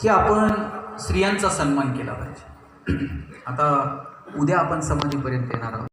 की आपण स्त्रियांचा सन्मान केला पाहिजे. आता उद्या आपण समाधीपर्यंत येणार आहोत.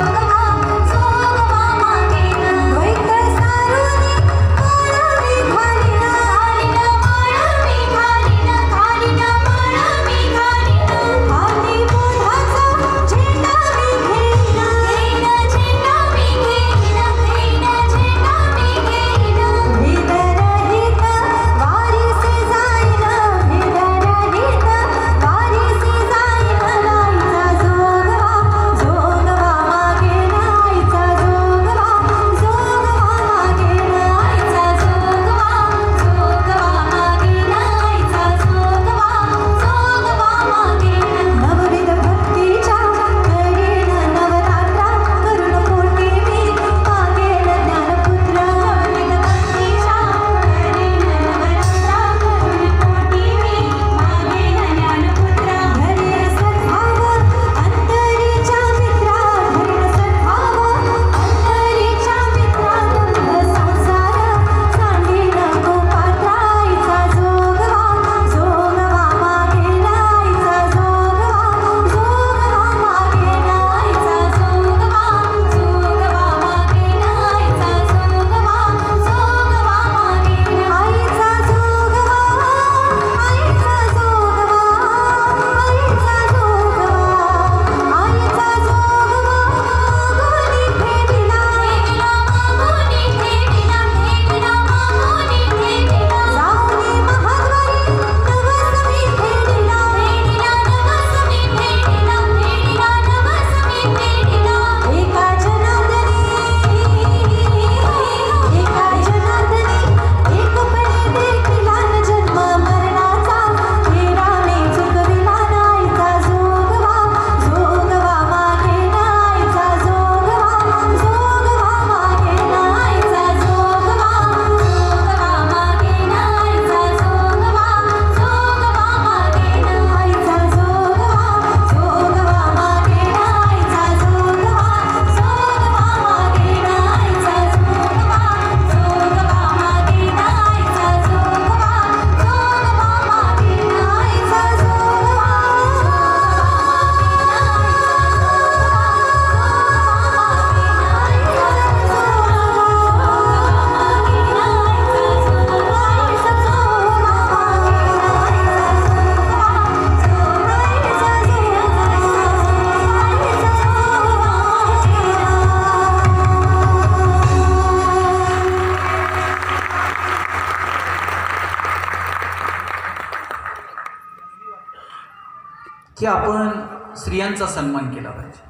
की आपण स्त्रियांचा सन्मान केला पाहिजे.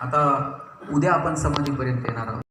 आता उद्या आपण समाधीपर्यंत येणार आहोत.